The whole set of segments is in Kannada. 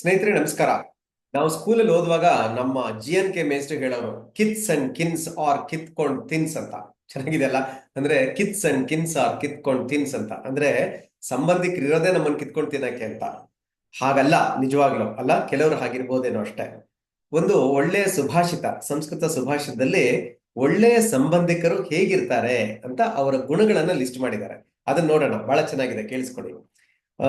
ಸ್ನೇಹಿತರೆ, ನಮಸ್ಕಾರ. ನಾವು ಸ್ಕೂಲಲ್ಲಿ ಓದುವಾಗ ನಮ್ಮ ಜಿ ಎನ್ ಕೆ ಮೇಸ್ಟರ್ ಹೇಳೋರು, ಕಿತ್ಸ್ ಅಂಡ್ ಕಿನ್ಸ್ ಆರ್ ಕಿತ್ಕೊಂಡ್ ತಿನ್ಸ್ ಅಂತ. ಚೆನ್ನಾಗಿದೆ ಅಲ್ಲ? ಅಂದ್ರೆ ಕಿತ್ಸ್ ಅಂಡ್ ಕಿನ್ಸ್ ಆರ್ ಕಿತ್ಕೊಂಡ್ ತಿನ್ಸ್ ಅಂತ. ಅಂದ್ರೆ ಸಂಬಂಧಿಕರು ಇರೋದೇ ನಮ್ಮನ್ನ ಕಿತ್ಕೊಂಡ್ ತಿನ್ನಕ್ಕೆ ಅಂತ. ಹಾಗಲ್ಲ, ನಿಜವಾಗ್ಲು ಅಲ್ಲ? ಕೆಲವರು ಹಾಗಿರ್ಬೋದೇನೋ ಅಷ್ಟೇ. ಒಂದು ಒಳ್ಳೆಯ ಸುಭಾಷಿತ, ಸಂಸ್ಕೃತ ಸುಭಾಷಿತದಲ್ಲಿ ಒಳ್ಳೆಯ ಸಂಬಂಧಿಕರು ಹೇಗಿರ್ತಾರೆ ಅಂತ ಅವರ ಗುಣಗಳನ್ನ ಲಿಸ್ಟ್ ಮಾಡಿದ್ದಾರೆ. ಅದನ್ನ ನೋಡೋಣ. ಬಹಳ ಚೆನ್ನಾಗಿದೆ. ಕೇಳಿಸ್ಕೊಳ್ಳಿ ಆ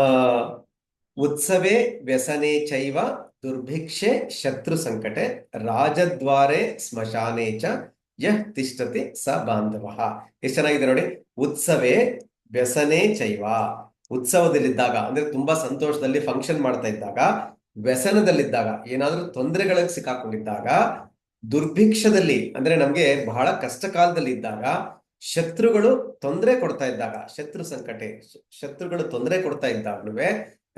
ಉತ್ಸವೇ ವ್ಯಸನೆ ಚೈವ, ದುರ್ಭಿಕ್ಷೆ ಶತ್ರು ಸಂಕಟೆ, ರಾಜದ್ವಾರೆ ಸ್ಮಶಾನೆ ಚ ಯಹ್ ತಿಷ್ಟತಿ ಸ ಬಾಂಧವ. ಎಷ್ಟು ಚೆನ್ನಾಗಿದೆ ನೋಡಿ, ಉತ್ಸವೇ ವ್ಯಸನೆ ಚೈವ. ಉತ್ಸವದಲ್ಲಿದ್ದಾಗ, ಅಂದ್ರೆ ತುಂಬಾ ಸಂತೋಷದಲ್ಲಿ ಫಂಕ್ಷನ್ ಮಾಡ್ತಾ ಇದ್ದಾಗ, ವ್ಯಸನದಲ್ಲಿದ್ದಾಗ, ಏನಾದ್ರೂ ತೊಂದರೆಗಳಿಗೆ ಸಿಕ್ಕಾಕೊಂಡಿದ್ದಾಗ, ದುರ್ಭಿಕ್ಷದಲ್ಲಿ, ಅಂದ್ರೆ ನಮ್ಗೆ ಬಹಳ ಕಷ್ಟ ಕಾಲದಲ್ಲಿ ಇದ್ದಾಗ, ಶತ್ರುಗಳು ತೊಂದರೆ ಕೊಡ್ತಾ ಇದ್ದಾಗ, ಶತ್ರು ಸಂಕಟೆ, ಶತ್ರುಗಳು ತೊಂದರೆ ಕೊಡ್ತಾ ಇದ್ದಾಗ್ಲೂ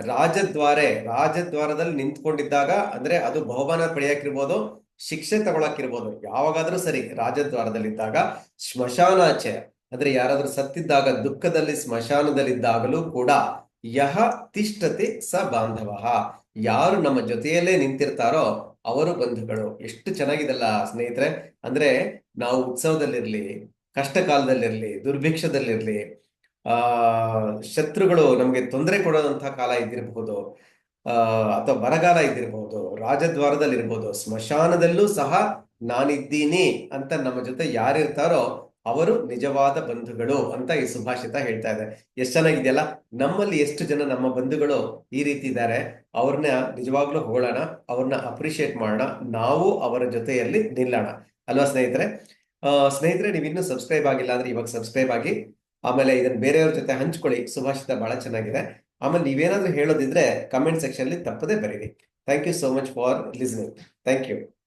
ರಾಜದ್ವಾರೆ, ರಾಜದ್ವಾರದಲ್ಲಿ ನಿಂತ್ಕೊಂಡಿದ್ದಾಗ ಅಂದ್ರೆ ಅದು ಬಹುಮಾನ ಪಡೆಯಕ್ಕಿರ್ಬೋದು ಶಿಕ್ಷೆ ತಗೊಳಕ್ಕಿರ್ಬೋದು ಯಾವಾಗಾದ್ರೂ ಸರಿ ರಾಜದ್ವಾರದಲ್ಲಿದ್ದಾಗ ಸ್ಮಶಾನಾಚೆ ಅಂದ್ರೆ ಯಾರಾದ್ರೂ ಸತ್ತಿದ್ದಾಗ, ದುಃಖದಲ್ಲಿ ಸ್ಮಶಾನದಲ್ಲಿದ್ದಾಗಲೂ ಕೂಡ ಯಹ ತಿಷ್ಟತಿ ಸ ಬಾಂಧವ. ಯಾರು ನಮ್ಮ ಜೊತೆಯಲ್ಲೇ ನಿಂತಿರ್ತಾರೋ ಅವರು ಬಂಧುಗಳು. ಎಷ್ಟು ಚೆನ್ನಾಗಿದಲ್ಲ ಸ್ನೇಹಿತರೆ. ಅಂದ್ರೆ ನಾವು ಉತ್ಸವದಲ್ಲಿರ್ಲಿ ಕಷ್ಟ ಕಾಲದಲ್ಲಿರ್ಲಿ ದುರ್ಭಿಕ್ಷದಲ್ಲಿರ್ಲಿ ಆ, ಶತ್ರುಗಳು ನಮ್ಗೆ ತೊಂದರೆ ಕೊಡೋದಂತಹ ಕಾಲ ಇದ್ದಿರಬಹುದು ಅಥವಾ ಬರಗಾಲ ಇದ್ದಿರಬಹುದು ರಾಜದ್ವಾರದಲ್ಲಿ ಇರ್ಬೋದು ಸ್ಮಶಾನದಲ್ಲೂ ಸಹ ನಾನಿದ್ದೀನಿ ಅಂತ ನಮ್ಮ ಜೊತೆ ಯಾರಿರ್ತಾರೋ ಅವರು ನಿಜವಾದ ಬಂಧುಗಳು ಅಂತ ಈ ಸುಭಾಷಿತ ಹೇಳ್ತಾ ಇದೆ. ಎಷ್ಟು ಚೆನ್ನಾಗಿದೆಯಲ್ಲ? ನಮ್ಮಲ್ಲಿ ಎಷ್ಟು ಜನ ನಮ್ಮ ಬಂಧುಗಳು ಈ ರೀತಿ ಇದ್ದಾರೆ, ಅವ್ರನ್ನ ನಿಜವಾಗ್ಲೂ ಹೋಗೋಣ ಅವ್ರನ್ನ ಅಪ್ರಿಶಿಯೇಟ್ ಮಾಡೋಣ, ನಾವು ಅವರ ಜೊತೆಯಲ್ಲಿ ನಿಲ್ಲೋಣ. ಅಲ್ವಾ ಸ್ನೇಹಿತರೆ? ಸ್ನೇಹಿತರೆ ನೀವು ಇನ್ನೂ ಸಬ್ಸ್ಕ್ರೈಬ್ ಆಗಿಲ್ಲ ಅಂದ್ರೆ ಇವಾಗ ಸಬ್ಸ್ಕ್ರೈಬ್ ಆಗಿ ಆಮೇಲೆ ಇದನ್ನ ಬೇರೆಯವ್ರ ಜೊತೆ ಹಂಚ್ಕೊಳ್ಳಿ. ಸುಭಾಷಿತ ಬಹಳ ಚೆನ್ನಾಗಿದೆ. ಆಮೇಲೆ ನೀವೇನಾದ್ರೂ ಹೇಳೋದಿದ್ರೆ ಕಮೆಂಟ್ ಸೆಕ್ಷನ್ ಅಲ್ಲಿ ತಪ್ಪದೇ ಬರೀರಿ. Thank you so much for listening thank you